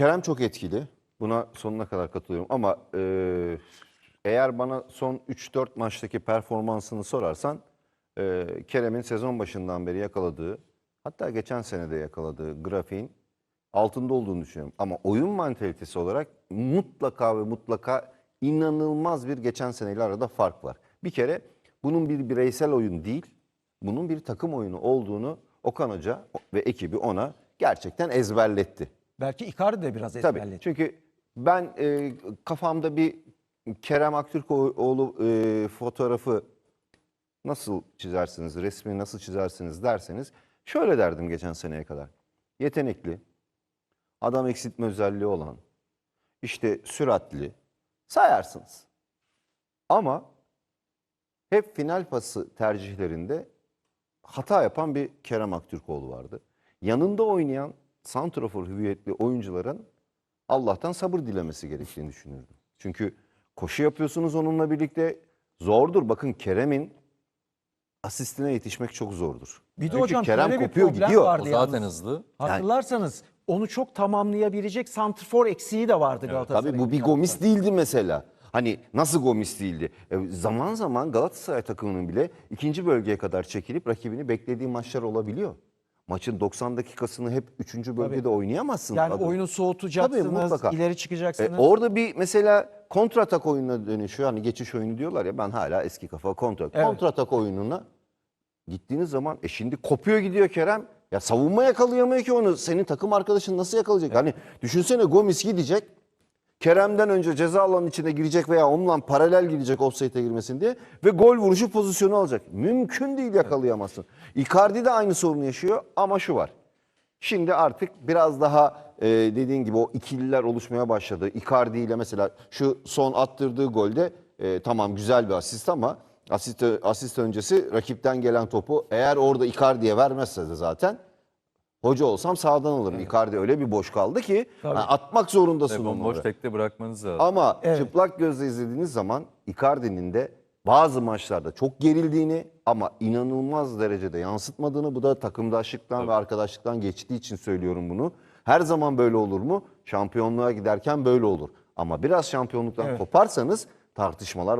Kerem çok etkili. Buna sonuna kadar katılıyorum ama e, eğer bana son 3-4 maçtaki performansını sorarsan e, Kerem'in sezon başından beri yakaladığı hatta geçen sene de yakaladığı grafiğin altında olduğunu düşünüyorum. Ama oyun mantalitesi olarak mutlaka ve mutlaka inanılmaz bir geçen seneyle arada fark var. Bir kere bunun bir bireysel oyun değil, bunun bir takım oyunu olduğunu Okan Hoca ve ekibi ona gerçekten ezberletti. Belki Icardi de biraz Tabii. ezberledi. Çünkü ben e, kafamda bir Kerem Aktürkoğlu e, fotoğrafı nasıl çizersiniz, resmi nasıl çizersiniz derseniz şöyle derdim geçen seneye kadar. Yetenekli, adam eksiltme özelliği olan, işte süratli sayarsınız. Ama hep final pası tercihlerinde hata yapan bir Kerem Aktürkoğlu vardı. Yanında oynayan santrafor hüviyetli oyuncuların Allah'tan sabır dilemesi gerektiğini düşünürdüm. Çünkü koşu yapıyorsunuz onunla birlikte zordur. Bakın Kerem'in asistine yetişmek çok zordur. Bir de Çünkü hocam Kerem şöyle bir kopuyor problem gidiyor. vardı O zaten yalnız. hızlı. Hatırlarsanız onu çok tamamlayabilecek santrfor eksiği de vardı Galatasaray'ın. Tabii bu bir. Gomis değildi mesela. Hani nasıl Gomis değildi? E, zaman zaman Galatasaray takımının bile ikinci bölgeye kadar çekilip rakibini beklediği maçlar olabiliyor. Maçın 90 dakikasını hep üçüncü bölgede oynayamazsın. Yani Adam. oyunu Tabii, soğutacaksınız, mutlaka. ileri E, çıkacaksınız. orada bir mesela kontratak oyununa dönüşüyor. Hani geçiş oyunu diyorlar ya ben hala eski kafa kontra. Evet. Kontratak oyununa gittiğiniz zaman e şimdi kopuyor gidiyor Kerem. Ya savunma yakalayamıyor ki onu. Senin takım arkadaşın nasıl yakalayacak? Hani düşünsene Gomis gidecek. Kerem'den önce ceza alanının içine girecek veya onunla paralel gidecek offside'e girmesin diye ve gol vuruşu pozisyonu alacak. Mümkün değil yakalayamazsın. Icardi de aynı sorunu yaşıyor ama şu var. Şimdi artık biraz daha e, dediğin gibi o ikililer oluşmaya başladı. Icardi ile mesela şu son attırdığı golde e, tamam güzel bir asist ama asist, asist öncesi rakipten gelen topu eğer orada Icardi'ye vermezse de zaten hoca olsam sağdan alırım. Icardi öyle bir boş kaldı ki Tabii. ha, atmak zorundasın Tabii onu. bomboş oraya. tekte bırakmanız lazım. Ama Evet. çıplak gözle izlediğiniz zaman Icardi'nin de bazı maçlarda çok gerildiğini ama inanılmaz derecede yansıtmadığını bu da takımdaşlıktan ve arkadaşlıktan geçtiği için söylüyorum bunu. Her zaman böyle olur mu? Şampiyonluğa giderken böyle olur. Ama biraz şampiyonluktan Evet. koparsanız tartışmalar